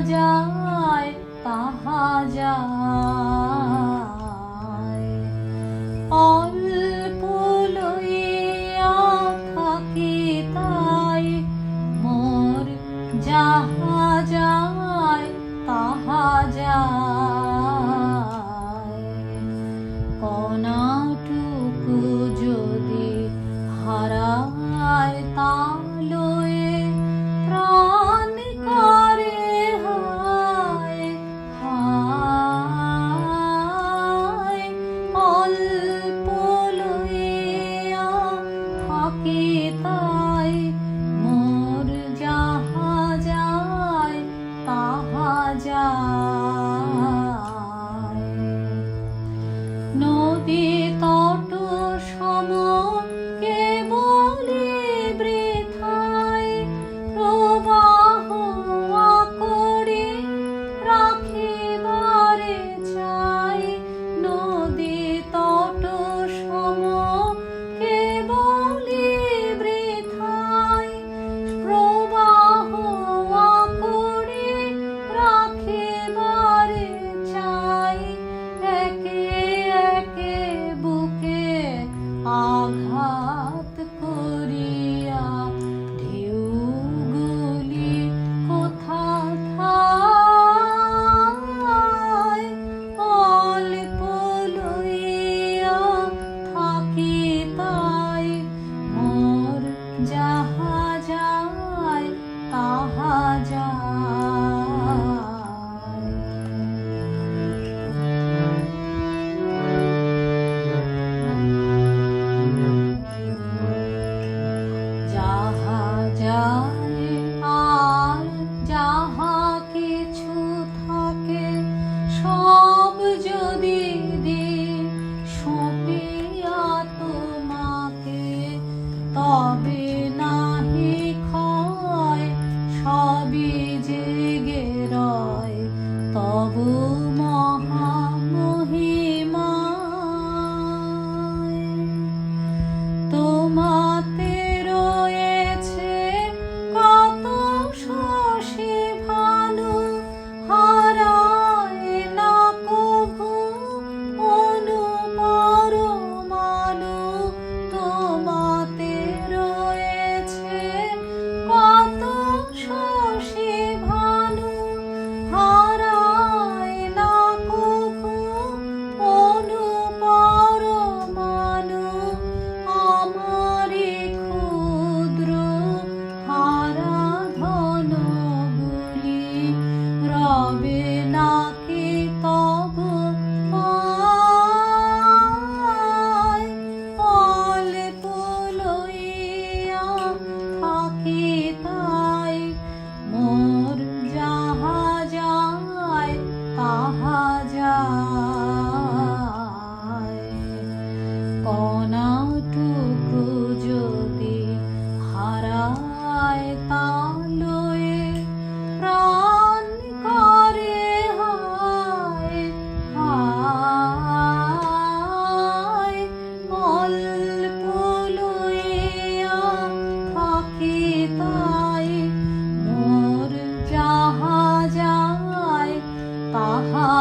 যায় তাহা যায়। অল্প লইয়া থাকে তাই মোর যাহা যায় তাহা যায়। কনা vitória. amate. হবে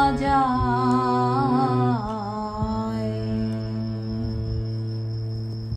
রাজা